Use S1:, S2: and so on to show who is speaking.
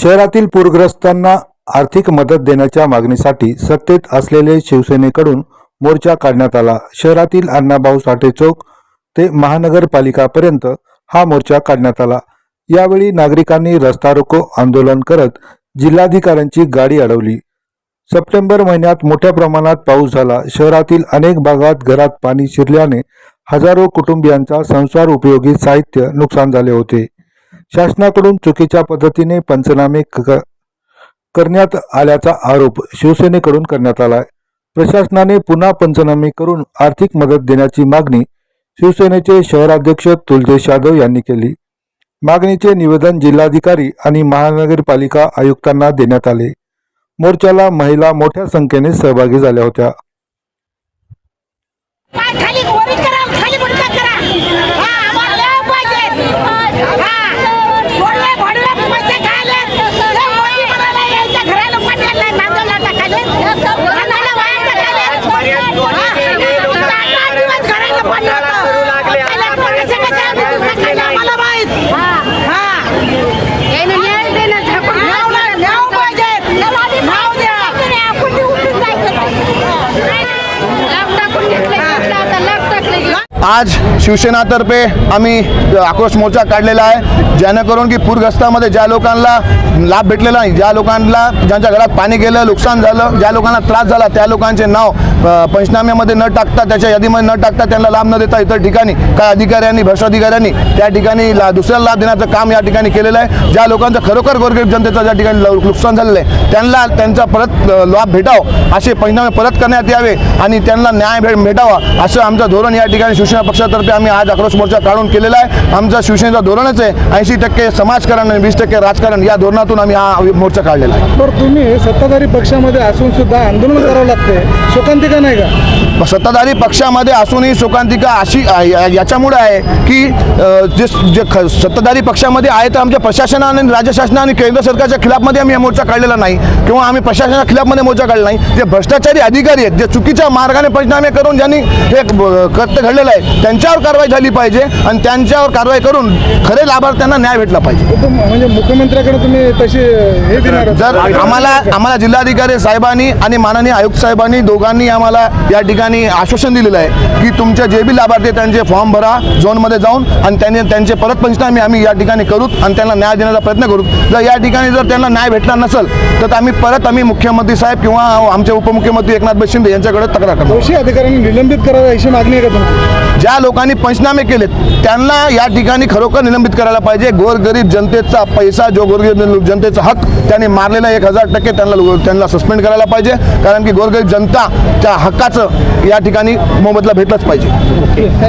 S1: शहरातील पूरग्रस्तांना आर्थिक मदत देण्याच्या मागणीसाठी सत्तेत असलेले शिवसेनेकडून मोर्चा काढण्यात आला. शहरातील अण्णाभाऊ साठे चौक ते महानगरपालिकापर्यंत हा मोर्चा काढण्यात आला. यावेळी नागरिकांनी रस्ता रोको आंदोलन करत जिल्हाधिकाऱ्यांची गाडी अडवली. सप्टेंबर महिन्यात मोठ्या प्रमाणात पाऊस झाला. शहरातील अनेक भागात घरात पाणी शिरल्याने हजारो कुटुंबियांचा संसार उपयोगी साहित्य नुकसान झाले होते. शासनाकडून चुकीच्या पद्धतीने पंचनामे क- करण्यात आल्याचा आरोप शिवसेनेकडून करण्यात आला प्रशासनाने पुन्हा पंचनामे करून आर्थिक मदत देण्याची मागणी शिवसेनेचे शहराध्यक्ष तुलजेश यादव यांनी केली. मागणीचे निवेदन जिल्हाधिकारी आणि महानगरपालिका आयुक्तांना देण्यात आले. मोर्चाला महिला मोठ्या संख्येने सहभागी झाल्या होत्या.
S2: आज शिवसेनातर्फे आम्ही आक्रोश मोर्चा काढलेला आहे. जेणेकरून की पूरग्रस्तामध्ये ज्या लोकांना लाभ भेटलेला नाही ज्या लोकांना ज्यांच्या घरात पाणी गेलं नुकसान झालं ज्या लोकांना त्रास झाला त्या लोकांचे नाव पंचनाम्यामध्ये न टाकता त्याच्या यादीमध्ये न टाकता त्यांना लाभ न देता इतर ठिकाणी काही अधिकाऱ्यांनी भ्रष्टाधिकाऱ्यांनी त्या ठिकाणी ला दुसऱ्याला लाभ देण्याचं काम या ठिकाणी केलेलं आहे. ज्या लोकांचं खरोखर गोरगरीब जनतेचं ज्या ठिकाणी नुकसान झालेलं आहे त्यांना त्यांचा परत लाभ भेटावं असे पंचनामे परत करण्यात यावे आणि त्यांना न्याय भेट भेटावा असं आमचं धोरण या ठिकाणी शिवसेना पक्षातर्फे आम्ही आज आक्रोश मोर्चा काढून केलेला आहे. आमचा शिवसेनेचा धोरणच आहे. ऐंशी टक्के समाजकारण आणि वीस टक्के राजकारण या धोरणातून आम्ही हा मोर्चा काढलेला आहे.
S3: तर तुम्ही सत्ताधारी पक्षामध्ये असून सुद्धा आंदोलन करावं लागते शोकांतिका नाही का?
S2: सत्ताधारी पक्षामध्ये असूनही शोकांतिका अशी याच्यामुळे आहे की जे जे ख- सत्ताधारी पक्षामध्ये आहे तर आमच्या प्रशासनाने आणि राज्य शासना आणि केंद्र सरकारच्या खिलाफमध्ये आम्ही हा मोर्चा काढलेला नाही. किंवा आम्ही प्रशासनाच्या खिलाफमध्ये मोर्चा काढला नाही. जे भ्रष्टाचारी अधिकारी आहेत जे चुकीच्या मार्गाने पंचनामे करून ज्यांनी हे कृत्य घडलेलं आहे त्यांच्यावर कारवाई झाली पाहिजे आणि त्यांच्यावर कारवाई करून खरे लाभार्थ्यांना न्याय भेटला पाहिजे.
S3: म्हणजे मुख्यमंत्र्याकडे तुम्ही तशी हे देणार?
S2: जर आम्हाला आम्हाला जिल्हाधिकारी साहेबांनी आणि माननीय आयुक्त साहेबांनी दोघांनी आम्हाला या ठिकाणी आश्वासन दिलेलं आहे की तुमचे जे बी लाभार्थी त्यांचे फॉर्म भरा झोनमध्ये जाऊन आणि त्यांनी त्यांचे परत पंचनामे आम्ही या ठिकाणी करू आणि त्यांना न्याय देण्याचा प्रयत्न करू जर या ठिकाणी जर त्यांना न्याय भेटला नसेल तर आम्ही परत आम्ही मुख्यमंत्री साहेब किंवा आमचे उपमुख्यमंत्री एकनाथ शिंदे यांच्याकडे तक्रार करतो
S3: दोषी अधिकाऱ्यांनी निलंबित करावं अशी मागणी आहे का
S2: ज्या लोकांनी पंचनामे केलेत त्यांना या ठिकाणी खरोखर निलंबित करायला पाहिजे. गोरगरीब जनतेचा पैसा जो गोरगरीब जनतेचा हक त्यांनी मारलेला एक हजार टक्के त्यांना त्यांना सस्पेंड करायला पाहिजे. कारण की गोरगरीब जनता त्या हक्काचं या ठिकाणी मोबदला भेटलाच पाहिजे.
S3: थँक्यू